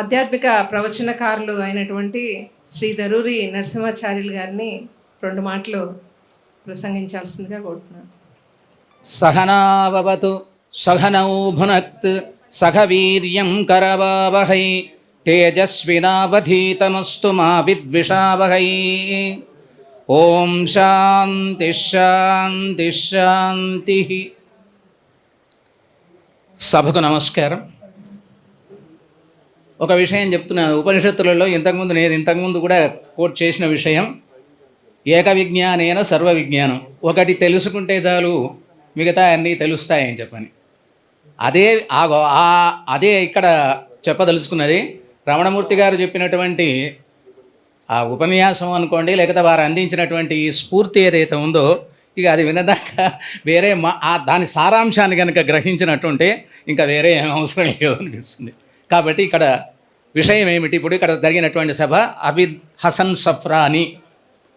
ఆధ్యాత్మిక ప్రవచనకారులు అయినటువంటి శ్రీ దరూరి నరసింహాచార్యులు గారిని రెండు మాటలు ప్రసంగించాల్సిందిగా కోరుతున్నాను. సహనావతు సహనౌ భునక్త్ సహ వీర్యం కరవావహై తేజస్వినావధీతమస్తు మా విద్విషావహై. ఓం శాంతి శాంతి శాంతి. సభకు నమస్కారం. ఒక విషయం చెప్తున్నా. ఉపనిషత్తులలో ఇంతకుముందు నేను ఇంతకుముందు కూడా కోట్ చేసిన విషయం ఏక విజ్ఞానేన సర్వ విజ్ఞానం ఒకటి తెలుసుకుంటే చాలు మిగతా అన్నీ తెలుస్తాయని చెప్పని. అదే ఆ గో- అదే ఇక్కడ చెప్పదలుచుకున్నది. రమణమూర్తి గారు చెప్పినటువంటి ఆ ఉపన్యాసం అనుకోండి లేకపోతే వారు అందించినటువంటి ఈ స్ఫూర్తి ఏదైతే ఉందో ఇక అది వినదాకా వేరే మా దాని సారాంశాన్ని కనుక గ్రహించినట్టుంటే ఇంకా వేరే ఏం అవసరం లేదు అనిపిస్తుంది. కాబట్టి ఇక్కడ విషయం ఏమిటి? ఇప్పుడు ఇక్కడ జరిగినటువంటి సభ అబిద్ హసన్ సఫ్రాని.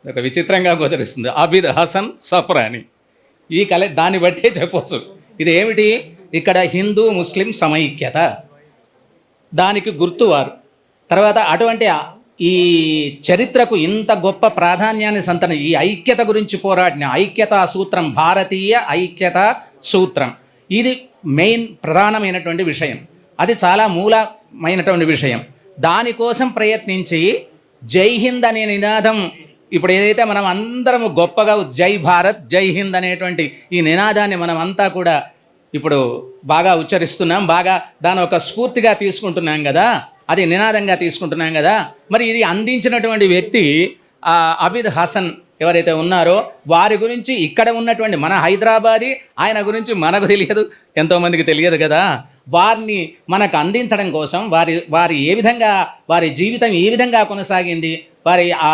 ఒక విచిత్రంగా గోచరిస్తుంది. అబిద్ హసన్ సఫ్రాని. ఈ కళ దాన్ని బట్టే చెప్పవచ్చు ఇది ఏమిటి? ఇక్కడ హిందూ ముస్లిం సమైక్యత. దానికి గుర్తువారు తర్వాత అటువంటి ఈ చరిత్రకు ఇంత గొప్ప ప్రాధాన్యాన్ని సంతన ఈ ఐక్యత గురించి పోరాడిన ఐక్యతా సూత్రం భారతీయ ఐక్యత సూత్రం. ఇది మెయిన్ ప్రధానమైనటువంటి విషయం. అది చాలా మూలమైనటువంటి విషయం. దానికోసం ప్రయత్నించి జై హింద్ అనే నినాదం ఇప్పుడు ఏదైతే మనం అందరం గొప్పగా జై భారత్ జై హింద్ అనేటువంటి ఈ నినాదాన్ని మనం అంతా కూడా ఇప్పుడు బాగా ఉచ్చరిస్తున్నాం బాగా దాని ఒక స్ఫూర్తిగా తీసుకుంటున్నాం కదా అది నినాదంగా తీసుకుంటున్నాం కదా మరి ఇది అందించినటువంటి వ్యక్తి అబిద్ హసన్ ఎవరైతే ఉన్నారో వారి గురించి ఇక్కడ ఉన్నటువంటి మన హైదరాబాదీ ఆయన గురించి మనకు తెలియదు ఎంతోమందికి తెలియదు కదా. వారిని మనకు అందించడం కోసం వారి వారి ఏ విధంగా వారి జీవితం ఏ విధంగా కొనసాగింది వారి ఆ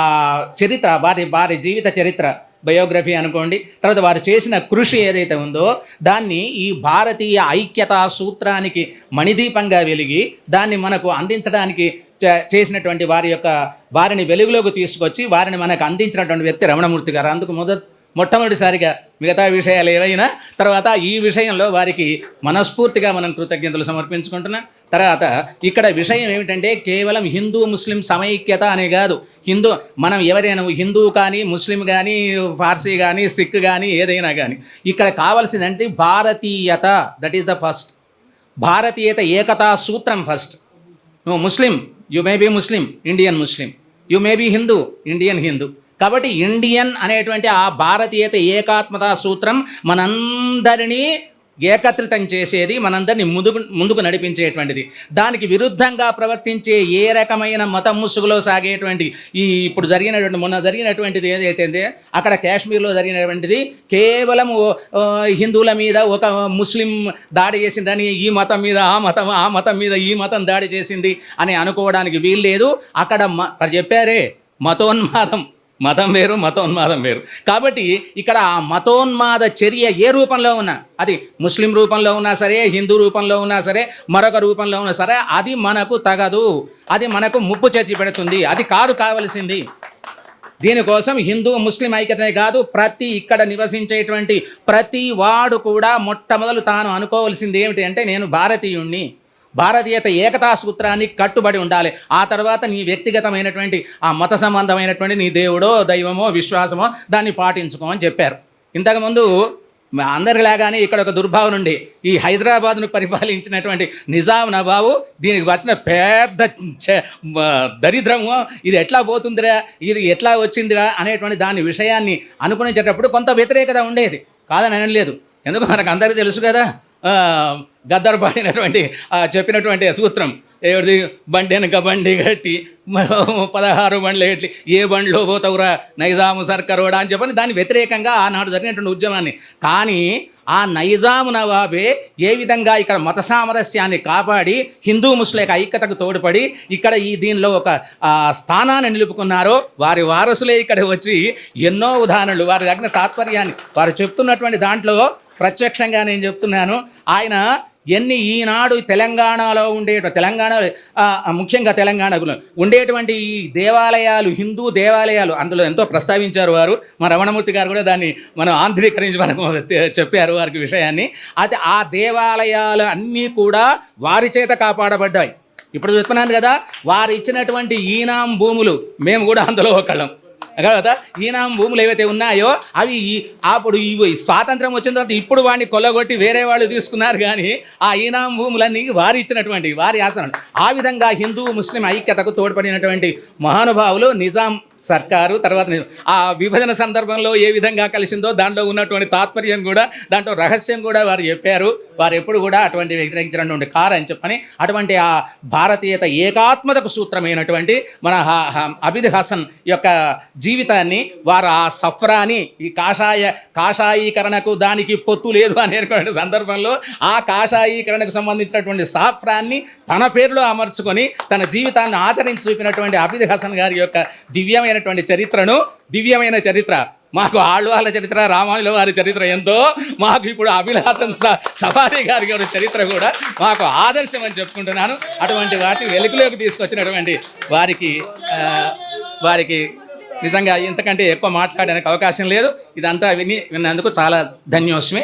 చరిత్ర వారి వారి జీవిత చరిత్ర బయోగ్రఫీ అనుకోండి తర్వాత వారు చేసిన కృషి ఏదైతే ఉందో దాన్ని ఈ భారతీయ ఐక్యతా సూత్రానికి మణిదీపంగా వెలిగి దాన్ని మనకు అందించడానికి చే- చేసినటువంటి వారి యొక్క వారిని వెలుగులోకి తీసుకొచ్చి వారిని మనకు అందించినటువంటి వ్యక్తి రమణమూర్తి గారు. అందుకు మొదటి మొట్టమొదటిసారిగా మిగతా విషయాలు ఏవైనా తర్వాత ఈ విషయంలో వారికి మనస్ఫూర్తిగా మనం కృతజ్ఞతలు సమర్పించుకుంటున్నాం. తర్వాత ఇక్కడ విషయం ఏమిటంటే కేవలం హిందూ ముస్లిం సమైక్యత అనే కాదు. హిందూ మనం ఎవరైనా హిందూ కానీ ముస్లిం కానీ ఫార్సీ కానీ సిక్ కానీ ఏదైనా కానీ ఇక్కడ కావాల్సిందంటే భారతీయత. దట్ ఈస్ ద ఫస్ట్ భారతీయత ఏకతా సూత్రం ఫస్ట్ నువ్వు Muslim you may be Muslim Indian Muslim you may be Hindu Indian Hindu కాబట్టి ఇండియన్ అనేటువంటి ఆ భారతీయత ఏకాత్మతా సూత్రం మనందరినీ ఏకత్రితం చేసేది మనందరినీ ముందుకు ముందుకు నడిపించేటువంటిది. దానికి విరుద్ధంగా ప్రవర్తించే ఏ రకమైన మతం ముసుగులో సాగేటువంటి ఈ ఇప్పుడు జరిగినటువంటి మొన్న జరిగినటువంటిది ఏదైతే అక్కడ కాశ్మీర్లో జరిగినటువంటిది కేవలం హిందువుల మీద ఒక ముస్లిం దాడి చేసిందని ఈ మతం మీద ఆ మతం ఆ మతం మీద ఈ మతం దాడి చేసింది అని అనుకోవడానికి వీలు లేదు అక్కడ చెప్పారే మతోన్మాదం. మతం వేరు మతోన్మాదం వేరు. కాబట్టి ఇక్కడ ఆ మతోన్మాద చర్య ఏ రూపంలో ఉన్నా అది ముస్లిం రూపంలో ఉన్నా సరే హిందూ రూపంలో ఉన్నా సరే మరొక రూపంలో ఉన్నా సరే అది మనకు తగదు. అది మనకు ముప్పు చచ్చి పెడుతుంది. అది కాదు కావలసింది. దీనికోసం హిందూ ముస్లిం ఐక్యతనే కాదు ప్రతి ఇక్కడ నివసించేటువంటి ప్రతి వాడు కూడా మొట్టమొదలు తాను అనుకోవాల్సింది ఏమిటి అంటే నేను భారతీయుణ్ణి. భారతీయత ఏకతా సూత్రాన్ని కట్టుబడి ఉండాలి. ఆ తర్వాత నీ వ్యక్తిగతమైనటువంటి ఆ మత సంబంధమైనటువంటి నీ దేవుడో దైవమో విశ్వాసమో దాన్ని పాటించుకో అని చెప్పారు. ఇంతకుముందు అందరిలాగానే ఇక్కడ ఒక దుర్భావన ఉండి. ఈ హైదరాబాద్ను పరిపాలించినటువంటి నిజాం నవాబు దీనికి వచ్చిన పెద్ద దరిద్రము ఇది ఎట్లా పోతుందిరా ఇది ఎట్లా వచ్చిందిరా అనేటువంటి దాని విషయాన్ని అనుకునేటప్పుడు కొంత వ్యతిరేకత ఉండేది. కాదని అనలేదు. ఎందుకు మనకు అందరికీ తెలుసు కదా గద్దర్ పాడినటువంటి చెప్పినటువంటి సూత్రం. ఏది బండి వెనక బండి కట్టి మ- పదహారు బండ్లు ఎట్టి ఏ బండిలో పోతావురా? నైజాము సర్కరోడా అని చెప్పని దాని వ్యతిరేకంగా ఆనాడు జరిగినటువంటి ఉద్యమాన్ని. కానీ ఆ నైజాము నవాబే ఏ విధంగా ఇక్కడ మత సామరస్యాన్ని కాపాడి హిందూ ముస్లిం ఐక్యతకు తోడ్పడి ఇక్కడ ఈ దీనిలో ఒక స్థానాన్ని నిలుపుకున్నారో వారి వారసులే ఇక్కడ వచ్చి ఎన్నో ఉదాహరణలు వారి దగ్గర తాత్పర్యాన్ని. వారు చెప్తున్నటువంటి దాంట్లో ప్రత్యక్షంగా నేను చెప్తున్నాను. ఆయన ఎన్ని ఈనాడు తెలంగాణలో ఉండే తెలంగాణ ముఖ్యంగా తెలంగాణలో ఉండేటువంటి ఈ దేవాలయాలు హిందూ దేవాలయాలు అందులో ఎంతో ప్రస్తావించారు వారు. మా రమణమూర్తి గారు కూడా దాన్ని మనం ఆంధ్రీకరించి మనకు చెప్పారు వారికి విషయాన్ని. అయితే ఆ దేవాలయాలు అన్నీ కూడా వారి చేత కాపాడబడ్డాయి. ఇప్పుడు చెప్తున్నాను కదా వారు ఇచ్చినటువంటి ఈనాం భూములు మేము కూడా అందులో ఒకళ్ళం. తర్వాత ఈనాం భూములు ఏవైతే ఉన్నాయో అవి ఈ- అప్పుడు ఇవి స్వాతంత్రం వచ్చిన తర్వాత ఇప్పుడు వాడిని కొల్లగొట్టి వేరే వాళ్ళు తీసుకున్నారు కానీ ఆ ఈనాం భూములన్నీ వారి ఇచ్చినటువంటి వారి ఆసనాలు ఆ విధంగా హిందూ ముస్లిం ఐక్యతకు తోడ్పడినటువంటి మహానుభావులు నిజాం సర్కారు తర్వాత ఆ విభజన సందర్భంలో ఏ విధంగా కలిసిందో దాంట్లో ఉన్నటువంటి తాత్పర్యం కూడా దాంట్లో రహస్యం కూడా వారు చెప్పారు. వారు ఎప్పుడు కూడా అటువంటి వ్యతిరేకించినటువంటి కారు అని చెప్పని అటువంటి ఆ భారతీయత ఏకాత్మతకు సూత్రమైనటువంటి మన హ- అబిద్ హసన్ యొక్క జీవితాన్ని వారు ఆ సఫ్రాని ఈ కాషాయ కాషాయీకరణకు దానికి పొత్తు లేదు అనేటువంటి సందర్భంలో ఆ కాషాయీకరణకు సంబంధించినటువంటి సాఫ్రాన్ని తన పేరులో అమర్చుకొని తన జీవితాన్ని ఆచరించి చూపినటువంటి అబిద్ హసన్ గారి యొక్క దివ్యమైనటువంటి చరిత్రను దివ్యమైన చరిత్ర మాకు ఆళ్వాళ్ళ చరిత్ర రామానుల వారి చరిత్ర ఎంతో మాకు ఇప్పుడు అభిలాషం సఫారీ గారి గారి చరిత్ర కూడా మాకు ఆదర్శం అని చెప్పుకుంటున్నాను. అటువంటి వాటిని వెలుగులోకి తీసుకొచ్చినటువంటి వారికి వారికి నిజంగా ఇంతకంటే ఎక్కువ మాట్లాడడానికి అవకాశం లేదు. ఇదంతా విని విన్నందుకు చాలా ధన్యోస్మి.